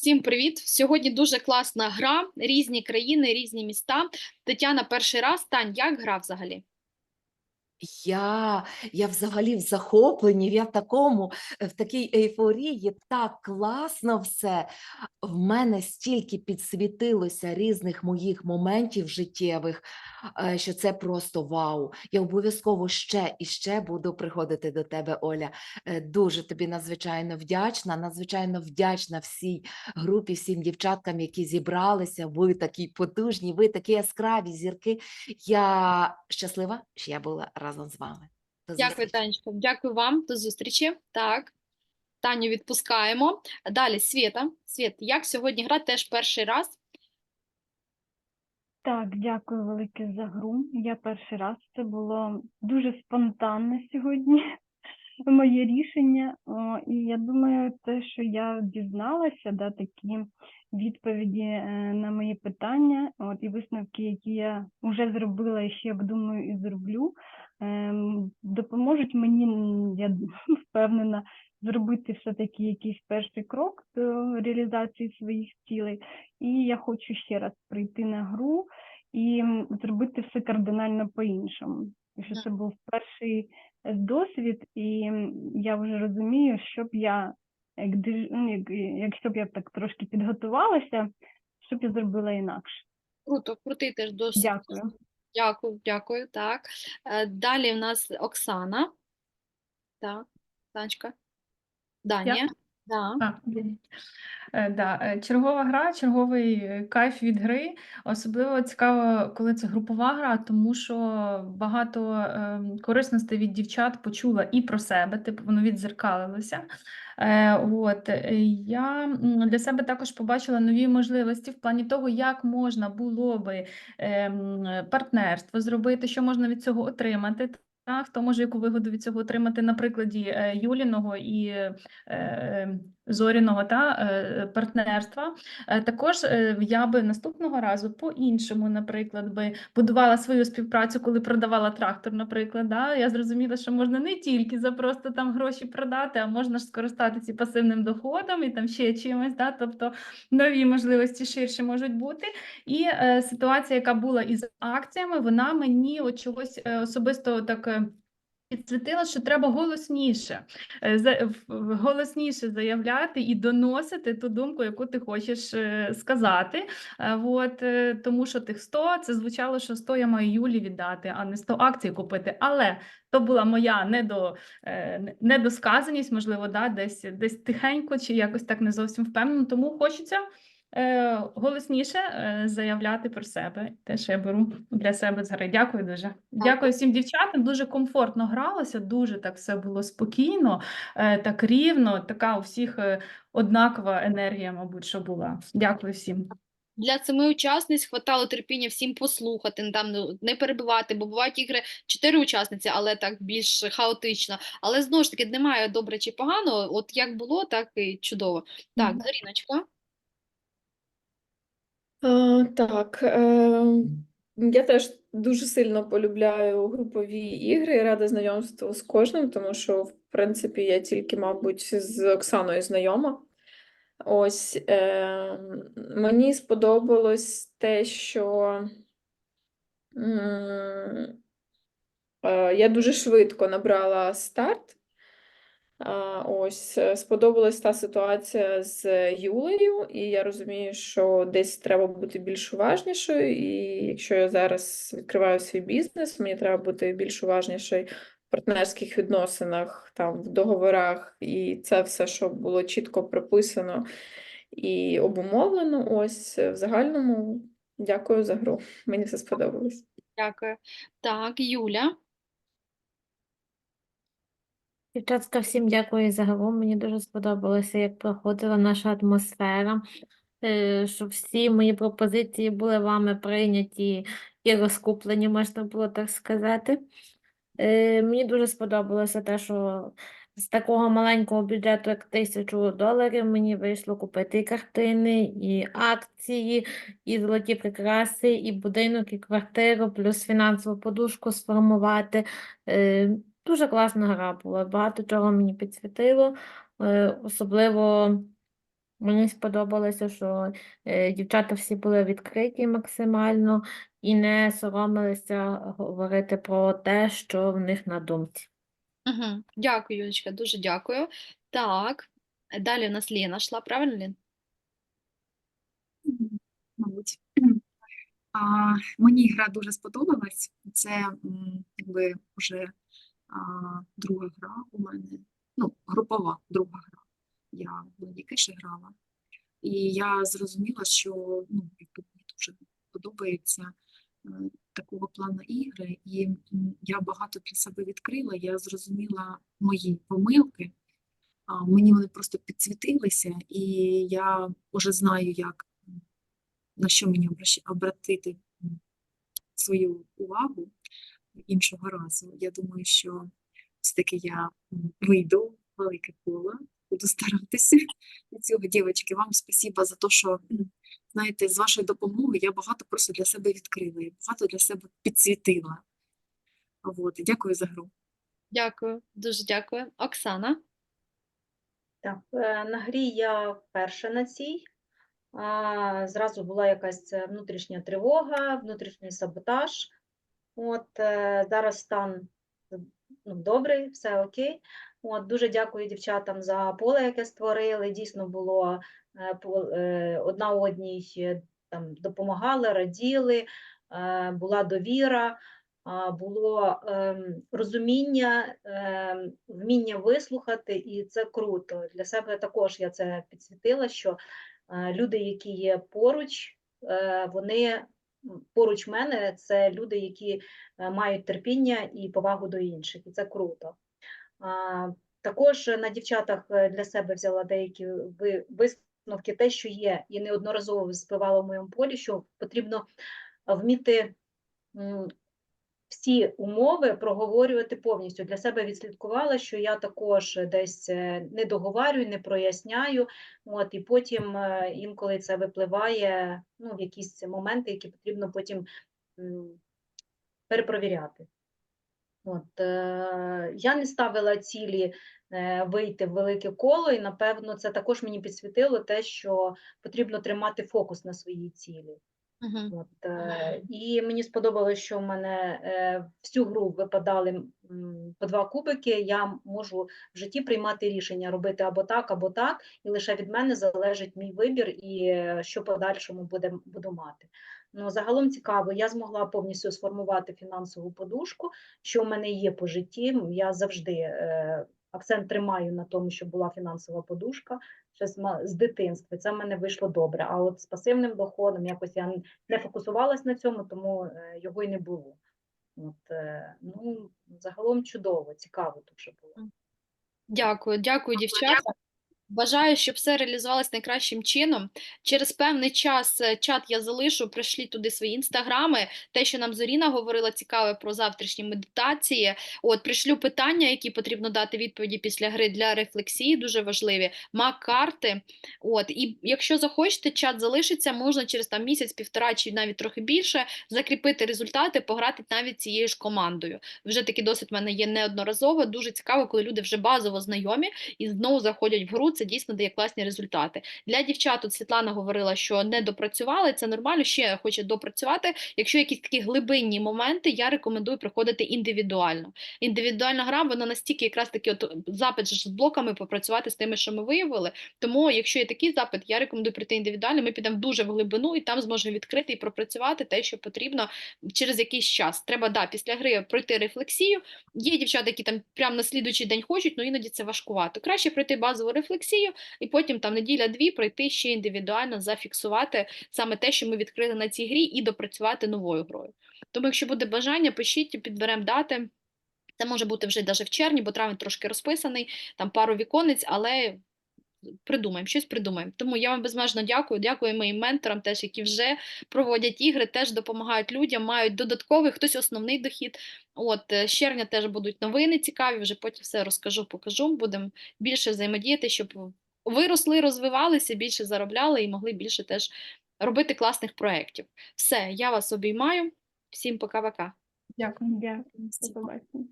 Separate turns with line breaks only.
Всім привіт! Сьогодні дуже класна гра, різні країни, різні міста. Тетяна перший раз. Тань, як гра взагалі?
Я, я взагалі в захопленні, я в такому, е, в такій ейфорії, так класно все. В мене стільки підсвітилося різних моїх моментів життєвих, е, що це просто вау. Я обов'язково ще і ще буду приходити до тебе, Оля. Е, Дуже тобі надзвичайно вдячна, надзвичайно вдячна всій групі, всім дівчаткам, які зібралися. Ви такі потужні, ви такі яскраві зірки. Я щаслива, що я була разом з вами. До
Дякую,
зустрічі.
Танечко. Дякую вам. До зустрічі. Так. Таню відпускаємо. Далі Світа. Світ, як сьогодні гра? Теж перший раз.
Так, дякую велике за гру. Я перший раз. Це було дуже спонтанне сьогодні моє рішення. І я думаю, те, що я дізналася, да, такі відповіді е, на мої питання, от, і висновки, які я вже зробила і ще обдумаю і зроблю, ем, допоможуть мені, я впевнена, зробити все-таки якийсь перший крок до реалізації своїх цілей. І я хочу ще раз прийти на гру і зробити все кардинально по-іншому. Що це був перший досвід, і я вже розумію, що б я, як, диж- ну, якщо б я так трошки підготувалася, що б я зробила інакше.
Круто, крутий теж досвід.
Дякую.
Дякую, дякую. Так. Е, Далі в нас Оксана. Так, Танечка. Даня. Да.
Е, е, Чергова гра, черговий е, кайф від гри. Особливо цікаво, коли це групова гра, тому що багато е, корисностей від дівчат почула і про себе, типу воно відзеркалилося. От, я для себе також побачила нові можливості в плані того, як можна було би ем, партнерство зробити, що можна від цього отримати. Та, хто може яку вигоду від цього отримати на прикладі е, Юліного і е, е, та е, партнерства. Також я би наступного разу по-іншому, наприклад, би будувала свою співпрацю, коли продавала трактор, наприклад. Да? Я зрозуміла, що можна не тільки за просто там гроші продати, а можна ж скористатися пасивним доходом, і там ще чимось. Да? Тобто нові можливості ширше можуть бути. І ситуація, яка була із акціями, вона мені от чогось особисто так. Підсвітила, що треба голосніше, е, голосніше заявляти і доносити ту думку, яку ти хочеш е, сказати. Е, От, тому що тих 100, це звучало, що 100 я маю Юлі віддати, а не 100 акцій купити. Але то була моя недо, недосказаність, можливо, да, десь, десь тихенько чи якось так не зовсім впевнено. Тому хочеться голосніше е, заявляти про себе. Те, що я беру для себе з гри. Дякую дуже. Дякую всім дівчатам. Дуже комфортно гралося, дуже так все було спокійно, е, так рівно. Така у всіх е, однакова енергія, мабуть, що була. Дякую всім.
Для семи учасниць хватало терпіння всім послухати, там ну, не перебивати, бо бувають ігри чотири учасниці, але так більш хаотично. Але знову ж таки немає добре чи погано. От як було, так і чудово. Так,
Мгм.
Заріночка.
Так, е, я теж дуже сильно полюбляю групові ігри і рада знайомству з кожним, тому що, в принципі, я тільки, мабуть, з Оксаною знайома. Ось е, мені сподобалось те, що м, е, я дуже швидко набрала старт. Ось е, сподобалась та ситуація з Юлею, і я розумію, що десь треба бути більш уважнішою. І якщо я зараз відкриваю свій бізнес, мені треба бути більш уважнішою в партнерських відносинах, там в договорах, і це все, щоб було чітко прописано і обумовлено. Ось в загальному дякую за гру. Мені все сподобалось.
Дякую. Так, Юля.
Дівчатка, всім дякую за гру. Мені дуже сподобалося, як проходила наша атмосфера, е, що всі мої пропозиції були вами прийняті і розкуплені, можна було так сказати. Е, Мені дуже сподобалося те, що з такого маленького бюджету, як тисячу доларів, мені вийшло купити і картини, і акції, і золоті прикраси, і будинок, і квартиру, плюс фінансову подушку сформувати. Дуже класна гра була, багато чого мені підсвітило, е, особливо Мені сподобалося, що е, дівчата всі були відкриті максимально і не соромилися говорити про те, що в них на думці.
Угу. Дякую, Юлечка, дуже дякую. Так, далі у нас Лена йшла, правильно?
Мгм, Мабуть. А, мені гра дуже сподобалась. Це якби вже друга гра у мене, ну, групова друга гра. Я в Леді Кеші грала. І я зрозуміла, що ну, мені дуже подобається е, такого плану ігри, і я багато для себе відкрила, я зрозуміла мої помилки. Мені вони просто підсвітилися, і я вже знаю, як на що мені обратити свою увагу іншого разу. Я думаю, що все-таки я вийду в велике коло, буду старатися для цього. Дівчатки, вам спасибо за те, що знаєте, з вашою допомогою я багато просто для себе відкрила, я багато для себе підсвітила. От, дякую за гру.
Дякую, дуже дякую. Оксана.
Так, е, на грі я вперше на цій. А, Зразу була якась е, внутрішня тривога, внутрішній саботаж. От е, зараз стан ну, добрий, все окей. От, дуже дякую дівчатам за поле, яке створили. Дійсно було е, е, одна одній там допомагали, раділи, була довіра було ем, розуміння, вміння вислухати, і це круто. Для себе також я це підсвітила, що люди, які є поруч, вони поруч мене, це люди, які е, мають терпіння і повагу до інших, і це круто. Також на дівчатах е, для себе взяла деякі ви- висновки, те, що є, і неодноразово спливало в моєму полі, що потрібно вміти всі умови проговорювати повністю. Для себе відслідкувала, що я також десь е, не договарюю, не проясняю, от, і потім е, інколи це випливає ну, в якісь моменти, які потрібно потім перепровіряти. От, е, я не ставила цілі е, вийти в велике коло, і напевно це також мені підсвітило те, що потрібно тримати фокус на своїй цілі.
Угу.
От, е, і мені сподобалось, що в мене е, всю гру випадали м, по два кубики. Я можу в житті приймати рішення робити або так, або так, і лише від мене залежить мій вибір і е, що подальшому буде, буду мати. Ну, загалом цікаво, я змогла повністю сформувати фінансову подушку, що в мене є по житті. Я завжди е, акцент тримаю на тому, щоб була фінансова подушка ще з, ма- з дитинства. Це в мене вийшло добре. А от з пасивним доходом якось я не фокусувалась на цьому, тому е, його й не було. От, е, ну, загалом чудово, цікаво дуже було.
Дякую, дякую, дівчата. Бажаю, щоб все реалізувалось найкращим чином. Через певний час е, чат я залишу, пришліть туди свої інстаграми. Те, що нам Зоріна говорила цікаве про завтрашні медитації. От пришлю питання, які потрібно дати відповіді після гри для рефлексії, дуже важливі. Мак-карти. От і якщо захочете, чат залишиться, можна через там місяць-півтора чи навіть трохи більше закріпити результати, пограти навіть цією ж командою. Вже такий досвід в мене є неодноразово. Дуже цікаво, коли люди вже базово знайомі і знову заходять в гру. Це дійсно дає класні результати. Для дівчат тут Світлана говорила, що не допрацювали. Це нормально, ще хоче допрацювати. Якщо якісь такі глибинні моменти, я рекомендую приходити індивідуально. Індивідуальна гра, вона настільки якраз таки от запит з блоками попрацювати з тими, що ми виявили. Тому, якщо є такий запит, я рекомендую прийти індивідуально. Ми підемо дуже в глибину і там зможемо відкрити і пропрацювати те, що потрібно через якийсь час. Треба да, після гри пройти рефлексію. Є дівчата, які там прямо на слідуючий день хочуть, але іноді це важкувато. Краще пройти базову рефлексію і потім там неділя-дві пройти ще індивідуально, зафіксувати саме те, що ми відкрили на цій грі, і допрацювати новою грою. Тому, якщо буде бажання, пишіть, підберемо дати. Це може бути вже навіть в червні, бо травень трошки розписаний, там пару віконець, але придумаємо, щось придумаємо. Тому я вам безмежно дякую. Дякую моїм менторам, теж, які вже проводять ігри, теж допомагають людям, мають додатковий, хтось основний дохід. От е, з червня теж будуть новини цікаві. Вже потім все розкажу, покажу. Будемо більше взаємодіяти, щоб ви росли, розвивалися, більше заробляли і могли більше теж робити класних проєктів. Все, я вас обіймаю. Всім пока-пока.
Дякую.
Дякую, до побачення.